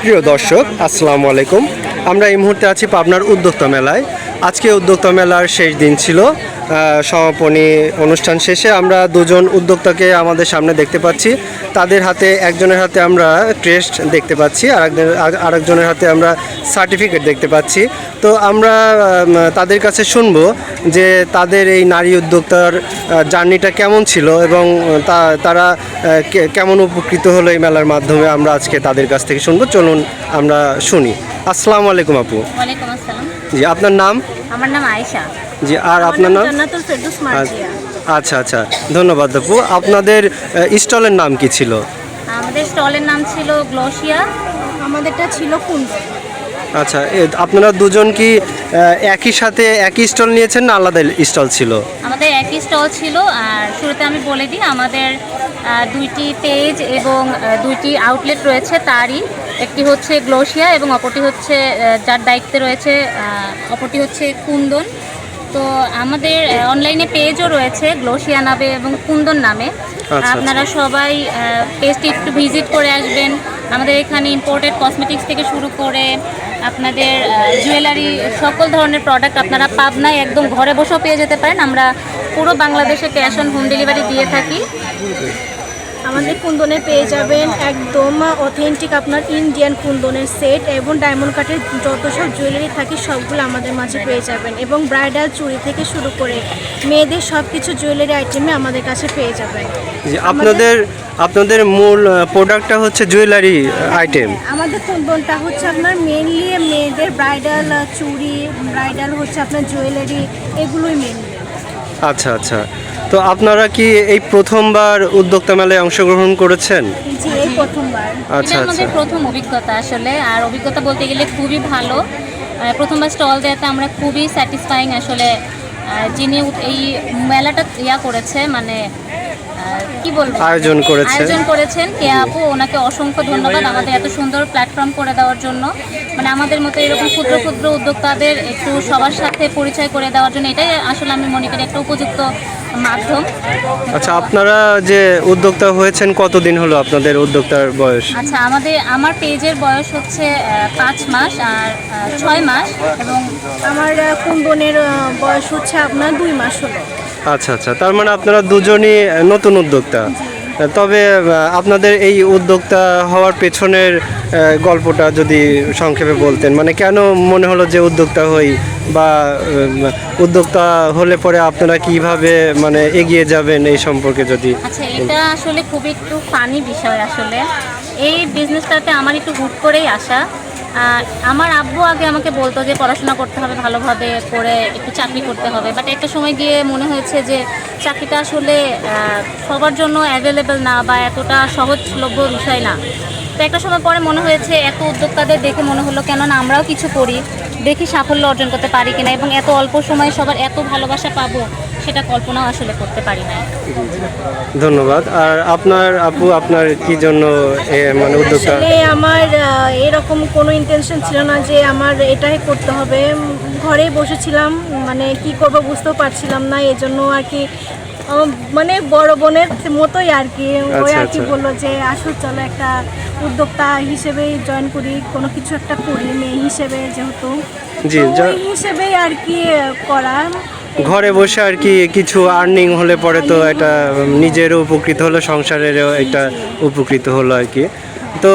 প্রিয় দর্শক, আসসালামু আলাইকুম। আমরা এই মুহূর্তে আছি পাবনার উদ্যোক্তা মেলায়। আজকে উদ্যোক্তা মেলার শেষ দিন ছিল। সমাপনী অনুষ্ঠান শেষে আমরা দুজন উদ্যোক্তাকে আমাদের সামনে দেখতে পাচ্ছি। তাদের হাতে একজনের হাতে আমরা ক্রেস্ট দেখতে পাচ্ছি আর আরেকজনের হাতে আমরা সার্টিফিকেট দেখতে পাচ্ছি। তো আমরা তাদের কাছে শুনব যে তাদের এই নারী উদ্যোক্তার জার্নিটা কেমন ছিল এবং তা- তারা কেমন উপকৃত হলো এই মেলার মাধ্যমে আমরা আজকে তাদের কাছ থেকে শুনব। চলুন আমরা শুনি। আসসালামু আলাইকুম আপু। জি আপনার নাম? আমার নাম আয়েশা। জি আর আপনার নাম? মার্জিয়া। আচ্ছা আচ্ছা ধন্যবাদ আপু। আপনাদের স্টলের নাম কি ছিল? আমাদের স্টলের নাম ছিল গ্লোসিয়া আমাদেরটা ছিল কুন্দ। আচ্ছা আপনারা দুজন কি একই সাথে একই স্টল নিয়েছেন না আলাদা স্টল ছিল? আমাদের একই স্টল ছিল আর শুরুতে আমি বলে দিই আমাদের দুইটি পেজ এবং দুইটি আউটলেট রয়েছে তারই। একটি হচ্ছে গ্লোসিয়া এবং অপরটি হচ্ছে যার দায়িত্বে রয়েছে অপরটি হচ্ছে কুন্দন। তো আমাদের অনলাইনে পেজও রয়েছে গ্লোসিয়া নামে এবং কুন্দন নামে। আচ্ছা। আপনারা সবাই পেজটি একটু ভিজিট করে আসবেন। আমাদের এখানে ইম্পোর্টেড কসমেটিক্স থেকে শুরু করে আপনাদের জুয়েলারি সকল ধরনের প্রোডাক্ট আপনারা পাবনায় একদম ঘরে বসেও পেয়ে যেতে পারেন। আমরা পুরো বাংলাদেশে ক্যাশ অন হোম ডেলিভারি দিয়ে থাকি। আমাদের কুন্দনে পেয়ে যাবেন একদম অথেন্টিক আপনার ইন্ডিয়ান কুন্দনের সেট এবং ডায়মন্ড কাটের যত সব জুয়েলারি থাকে সবগুলো আমাদের মাঝে পেয়ে যাবেন এবং ব্রাইডাল চুড়ি থেকে শুরু করে মেয়েদের সব কিছু জুয়েলারি আইটেমে আমাদের কাছে পেয়ে যাবেন। আপনাদের আপনাদের মূল প্রোডাক্টটা হচ্ছে জুয়েলারি আইটেম আমাদের কুন্দনটা হচ্ছে আপনার মেনলি মেয়েদের ব্রাইডাল চুড়ি ব্রাইডাল হচ্ছে আপনার জুয়েলারি এগুলোই মেনলি আচ্ছা আচ্ছা। তো আপনারা কি এই প্রথমবার উদ্যোক্তা মেলায় অংশগ্রহণ করেছেন? জি এই প্রথমবার। আচ্ছা এটা আচ্ছা। আমাদের প্রথম অভিজ্ঞতা আসলে আর অভিজ্ঞতা বলতে গেলে খুবই ভালো। আহ, প্রথমবার স্টল দেওয়াতে আমরা খুবই স্যাটিসফাইং আসলে আহ, যিনি এই মেলাটা ইয়া করেছে মানে আহ, কি বলব? আয়োজন করেছে। আয়োজন করেছেন। কে আপু ওনাকে অসংখ্য ধন্যবাদ আমাদের এত সুন্দর প্ল্যাটফর্ম করে দেওয়ার জন্য। মানে আমাদের মতো এরকম ক্ষুদ্র ক্ষুদ্র উদ্যোক্তাদের একটু সবার সাথে পরিচয় করে দেওয়ার জন্য এটাই আসলে আমি মনে করি একটা উপযুক্ত মাধ্যম। আচ্ছা আপনারা যে উদ্যোক্তা হয়েছেন কতদিন হলো আপনাদের উদ্যোক্তার বয়স? আচ্ছা আমাদের আমার পেজের বয়স হচ্ছে পাঁচ মাস আর ছয় মাস এবং আমার কোন বোনের বয়স হচ্ছে আপনার দুই মাস হলো। আচ্ছা আচ্ছা তার মানে আপনারা দুজনই নতুন উদ্যোক্তা। তবে আপনাদের এই উদ্যোক্তা হওয়ার পেছনের গল্পটা যদি সংক্ষেপে বলতেন মানে কেন মনে হলো যে উদ্যোক্তা হই বা উদ্যোক্তা হলে পরে আপনারা কীভাবে মানে এগিয়ে যাবেন এই সম্পর্কে যদি আচ্ছা এটা আসলে খুব একটু ফানি বিষয় আসলে। এই বিজনেসটাতে আমার একটু হুট করেই আসা। আমার আব্বু আগে আমাকে বলতো যে পড়াশোনা করতে হবে ভালোভাবে, করে একটু চাকরি করতে হবে। বাট একটা সময় গিয়ে মনে হয়েছে যে চাকরিটা আসলে সবার জন্য অ্যাভেলেবেল না বা এতটা সহজলভ্য বিষয় না। তো একটা সময় পরে মনে হয়েছে, এত উদ্যোক্তাদের দেখে মনে হলো, কেননা আমরাও কিছু করি, দেখি সাফল্য অর্জন করতে পারি কিনা এবং এত অল্প সময়ে সবার এত ভালোবাসা পাবো। সেটা কল্পনাও আসলে করতে পারি না ধন্যবাদ। আর আপনার আপু আপনার কি জন্য মানে উদ্যোক্তা আসলে আমার এরকম কোনো ইন্টেনশন ছিল না যে আমার এটাই করতে হবে। ঘরেই বসেছিলাম মানে কি করব বুঝতেও পারছিলাম না এজন্য আর কি মানে বড় বোনের মতোই আর কি। ওই আচ্ছা, আর কি আচ্ছা। বলল যে আসো চলো একটা উদ্যোক্তা হিসেবে জয়েন করি। কোনো কিছু একটা করি মেয়ে হিসেবে যেহেতু। ওই হিসেবেই আর কি করা। ঘরে বসে আর কি কিছু আর্নিং হলে পরে তো এটা নিজেরও উপকৃত হলো, সংসারেরও এটা উপকৃত হলো আর কি। তো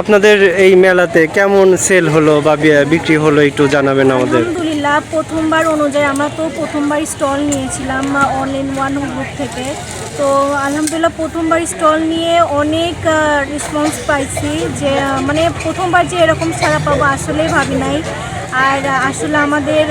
আপনাদের এই মেলাতে কেমন সেল হলো বা বিক্রি হলো একটু জানাবেন আমাদের। আলহামদুলিল্লাহ, প্রথমবার অনুযায়ী আমরা তো প্রথমবার স্টল নিয়েছিলাম অল ইন ওয়ান গ্রুপ থেকে। তো, আলহামদুলিল্লাহ প্রথমবার স্টল নিয়ে অনেক রেসপন্স পাইছি যে মানে প্রথমবার যে এরকম ছাড়া পাবো আসলেই ভাবি নাই। আর আসলে আমাদের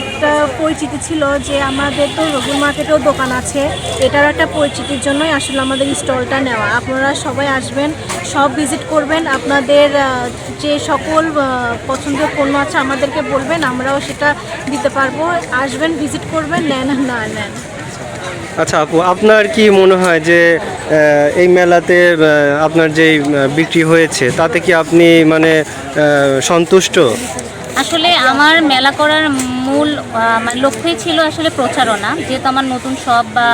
একটা পরিচিতি ছিল যে আমাদের তো রঘুর মার্কেটেও দোকান আছে। এটার একটা পরিচিতির জন্যই আসলে আমাদের স্টলটা নেওয়া। আপনারা সবাই আসবেন সব ভিজিট করবেন। আপনাদের যে সকল পছন্দের পণ্য আছে আমাদেরকে বলবেন আমরাও সেটা দিতে পারব। আসবেন ভিজিট করবেন নেন না নেন। আচ্ছা আপু আপনার কি মনে হয় যে এই মেলাতে আপনার আহ, বিক্রি হয়েছে তাতে কি আপনি মানে সন্তুষ্ট? আসলে আমার মেলা করার মূল মানে লক্ষ্যই ছিল আসলে প্রচারণা যেহেতু আমার নতুন শপ বা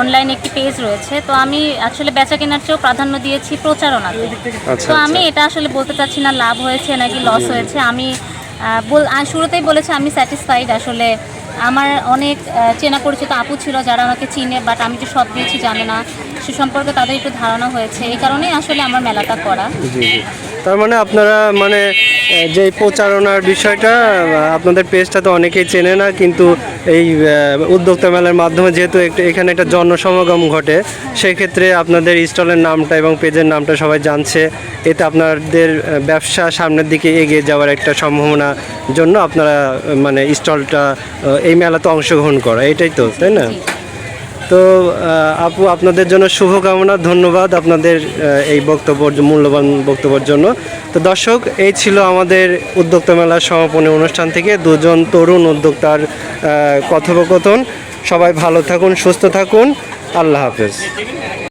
অনলাইন একটি পেজ রয়েছে তো আমি আসলে বেচা কেনার চেয়েও প্রাধান্য দিয়েছি প্রচারণাতে আচ্ছা, তো আমি আচ্ছা। এটা আসলে বলতে চাচ্ছি না লাভ হয়েছে নাকি লস হয়েছে আমি বল শুরুতেই বলেছি আমি স্যাটিসফাইড আসলে। আমার অনেক চেনা পরিচিত আপু ছিল যারা আমাকে চিনে বাট আমি যে সব দিয়েছি জানে না। সে সম্পর্কে তাদের একটু ধারণা হয়েছে। এই কারণেই আসলে আমার মেলাটা করা। জি জি। তার মানে আপনারা মানে যে প্রচারণার বিষয়টা আপনাদের পেজটা তো অনেকেই চেনে না কিন্তু এই উদ্যোক্তা মেলার মাধ্যমে যেহেতু একটা এখানে একটা জনসমাগম ঘটে সেক্ষেত্রে আপনাদের স্টলের নামটা এবং পেজের নামটা সবাই জানছে। এতে আপনাদের ব্যবসা সামনের দিকে এগিয়ে যাওয়ার একটা সম্ভাবনা জন্য আপনারা মানে স্টলটা এই মেলাতে অংশগ্রহণ করা। এটাই তো তাই না। তো আপু, আপনাদের জন্য শুভকামনা, ধন্যবাদ আপনাদের এই বক্তব্য, মূল্যবান বক্তব্যের জন্য। তো দর্শক, এই ছিল আমাদের উদ্যোক্তা মেলার সমাপনী অনুষ্ঠান থেকে দুজন তরুণ উদ্যোক্তার কথোপকথন। সবাই ভালো থাকুন, সুস্থ থাকুন। আল্লাহ হাফেজ।